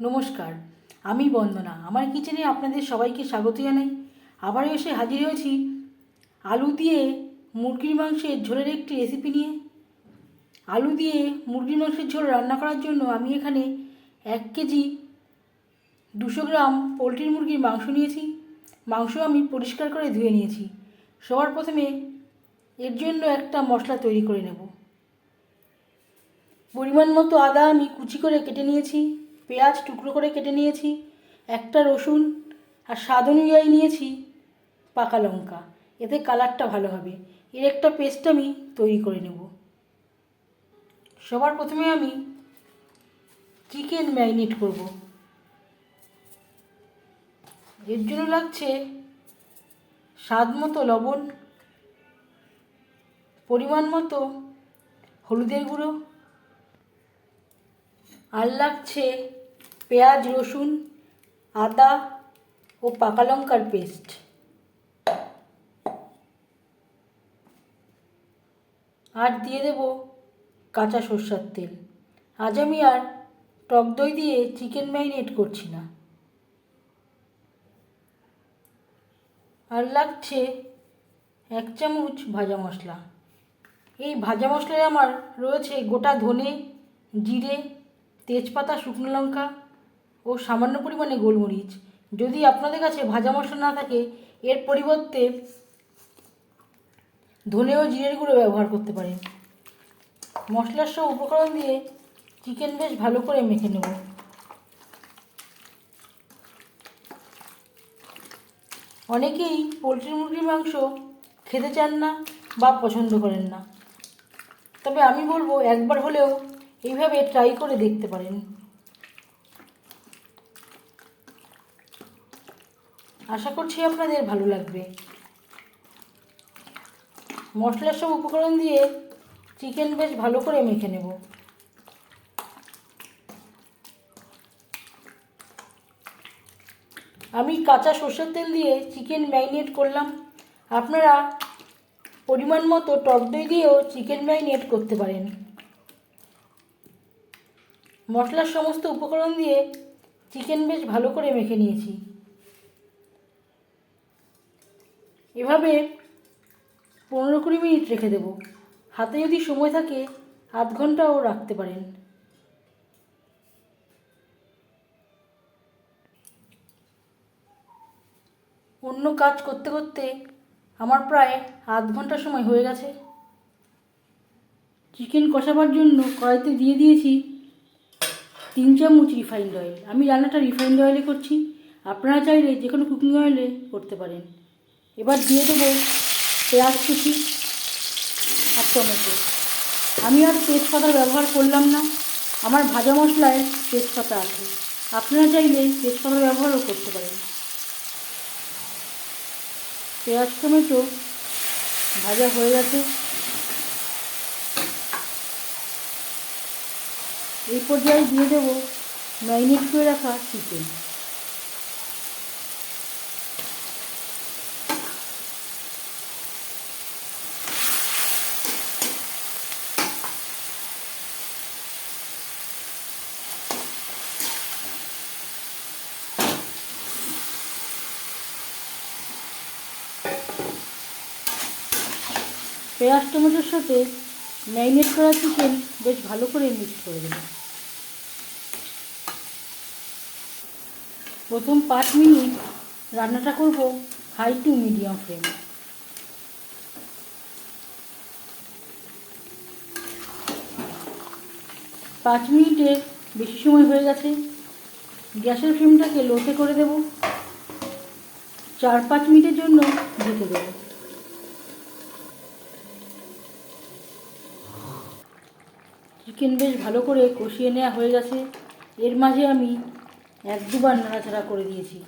নমস্কার, আমি বন্দনা। আমার কিচেনে আপনাদের সবাইকে স্বাগত জানাই। আবারও এসে হাজির হয়েছি আলু দিয়ে মুরগির মাংসের ঝোলের একটি রেসিপি নিয়ে। আলু দিয়ে মুরগির মাংসের ঝোল রান্না করার জন্য আমি এখানে এক কেজি দুশো গ্রাম পোলট্রির মুরগির মাংস নিয়েছি। মাংস আমি পরিষ্কার করে ধুয়ে নিয়েছি। সবার প্রথমে এর জন্য একটা মশলা তৈরি করে নেব। পরিমাণ মতো আদা আমি কুচি করে কেটে নিয়েছি। পেঁয়াজ টুকরো করে কেটে নিয়েছি, একটা রসুন আর স্বাদ অনুযায়ী নিয়েছি পাকা লঙ্কা। এতে কালারটা ভালো হবে। এর একটা পেস্ট আমি তৈরি করে নেব। সবার প্রথমে আমি চিকেন ম্যারিনেট করব। এর জন্য লাগছে স্বাদ মতো লবণ, পরিমাণ মতো হলুদের গুঁড়ো আর লাগছে পেঁয়াজ, রসুন, আদা ও পাকা লঙ্কার পেস্ট। আর দিয়ে দেব কাঁচা সর্ষার তেল। আজ আমি আর টক দই দিয়ে চিকেন ম্যারিনেট করছি না। আর লাগছে এক চামচ ভাজা মশলা। এই ভাজা মশলায় আমার রয়েছে গোটা ধনে, জিরে তেজপাতা, শুকনো লঙ্কা ও সামান্য পরিমাণে গোলমরিচ। যদি আপনাদের কাছে ভাজা মশলা না থাকে, এর পরিবর্তে ধনে ও জিরের গুঁড়ো ব্যবহার করতে পারেন। মশলার সব উপকরণ দিয়ে চিকেন বেশ ভালো করে মেখে নেব। অনেকেই পোলট্রি মুরগির মাংস খেতে চান না বা পছন্দ করেন না। তবে আমি বলব, একবার হলেও এইভাবে ট্রাই করে দেখতে পারেন। আশা করছি আপনাদের ভালো লাগবে। মশলার সব উপকরণ দিয়ে চিকেন বেশ ভালো করে মেখে নেব। আমি কাঁচা সর্ষের তেল দিয়ে চিকেন ম্যারিনেট করলাম। আপনারা পরিমাণ মতো টক দই দিয়েও চিকেন ম্যারিনেট করতে পারেন। মশলার সমস্ত উপকরণ দিয়ে চিকেন বেশ ভালো করে মেখে নিয়েছি। এভাবে পনেরো কুড়ি মিনিট রেখে দেব। হাতে যদি সময় থাকে, আধ ঘন্টাও রাখতে পারেন। অন্য কাজ করতে করতে আমার প্রায় আধ ঘণ্টা সময় হয়ে গেছে। চিকেন কষাবার জন্য কড়াইতে দিয়ে দিয়েছি তিন চামচ রিফাইন্ড অয়েল আমি রান্নাটা রিফাইন্ড অয়েলে করছি। আপনারা চাইলে যে কোনো কুকিং অয়েলে করতে পারেন। এবার দিয়ে দেবো পেঁয়াজ কুচি আর টমেটো। আমি আর তেজপাতা ব্যবহার করলাম না। আমার ভাজা মশলায় তেজপাতা আছে। আপনারা চাইলে তেজপাতা ব্যবহারও করতে পারেন। পেঁয়াজ, টমেটো ভাজা হয়ে গেছে। এই পর্যায়ে দিয়ে দেবো ম্যারিনেট করে রাখা চিকেন। পেঁয়াজ, টমেটোর সাথে ম্যারিনেট করা চিকেন বেশ ভালো করে মিক্স করে দেবো। প্রথম পাঁচ মিনিট রান্নাটা করব হাই টু মিডিয়াম ফ্লেমে। পাঁচ মিনিটে বেশি সময় হয়ে গেছে। গ্যাসের ফ্লেমটাকে লোতে করে দেব। চার পাঁচ মিনিটের জন্য ঢেকে দেবো। চিকেন বেশ ভালো করে কষিয়ে নেওয়া হয়ে গেছে। এর মাঝে আমি এক দুবার নাড়াচাড়া করে দিয়েছি।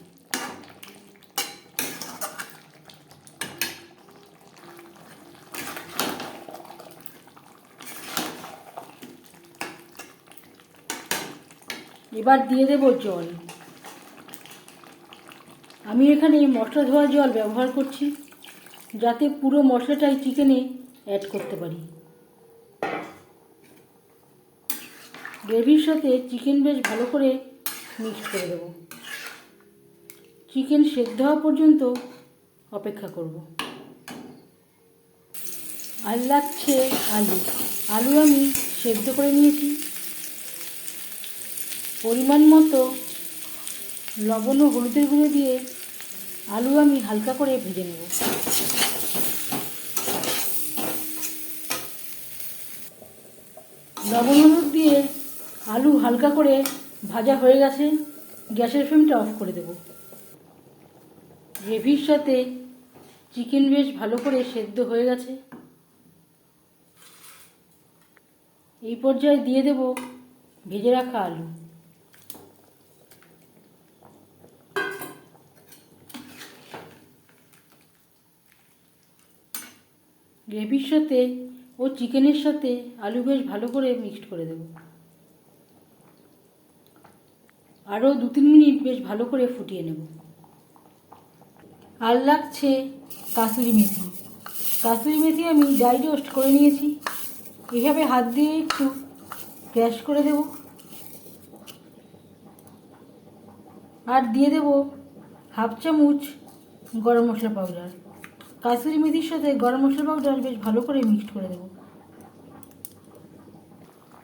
এবার দিয়ে দেব জল। আমি এখানে মশলা ধোয়া জল ব্যবহার করছি, যাতে পুরো মশলাটাই চিকেনে অ্যাড করতে পারি। গ্রেভির সাথে চিকেন বেশ ভালো করে মিক্স করে দেবো। চিকেন সেদ্ধ হওয়া পর্যন্ত অপেক্ষা করব। আর লাগছে আলু। আলু আমি সেদ্ধ করে নিয়েছি। পরিমাণ মতো লবণ ও হলুদের গুঁড়ো দিয়ে আলু আমি হালকা করে ভেজে নেব। লবণ হলুদ দিয়ে আলু হালকা করে ভাজা হয়ে গেছে, গ্যাসের ফ্লেমটা অফ করে দেব। গ্রেভির সাথে চিকেন বেশ ভালো করে সেদ্ধ হয়ে গেছে। এই পর্যায়ে দিয়ে দেব ভেজে রাখা আলু। গ্রেভির সাথে ও চিকেনের সাথে আলু বেশ ভালো করে মিক্সড করে দেব। আরও দু তিন মিনিট বেশ ভালো করে ফুটিয়ে নেব। আর লাগছে কাসুরি মেথি। কাসুরি মেথি আমি ড্রাই রোস্ট করে নিয়েছি। এইভাবে হাত দিয়ে একটু ক্র্যাশ করে দেব। আর দিয়ে দেব হাফ চামচ গরম মশলা পাউডার। কাসুরি মেথির সাথে গরম মশলা পাউডার বেশ ভালো করে মিক্সড করে দেব।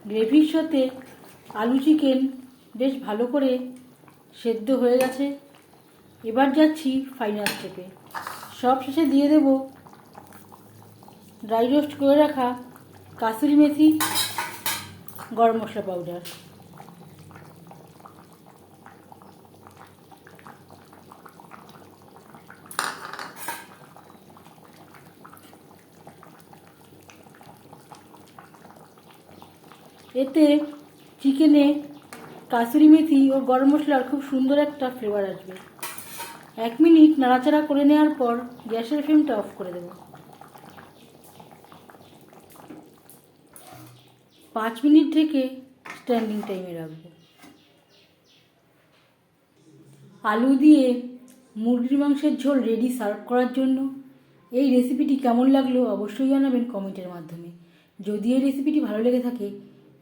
গ্রেভির সাথে আলু চিকেন বেশ ভালো করে সেদ্ধ হয়ে গেছে। এবার যাচ্ছি ফাইনাল স্টেপে সব শেষে দিয়ে দেব ড্রাই রোস্ট করে রাখা কাসুরি মেথি, গরম মশলা পাউডার এতে চিকেনে কাসুরি মেথি ও গরম মশলার খুব সুন্দর একটা ফ্লেভার আসবে। এক মিনিট নাড়াচাড়া করে নেওয়ার পর গ্যাসের ফ্লেমটা অফ করে দেব। পাঁচ মিনিট থেকে স্ট্যান্ডিং টাইমে রাখব। আলু দিয়ে মুরগির মাংসের ঝোল রেডি সার্ভ করার জন্য। এই রেসিপিটি কেমন লাগল অবশ্যই জানাবেন কমেন্টের মাধ্যমে। যদি এই রেসিপিটি ভালো লেগে থাকে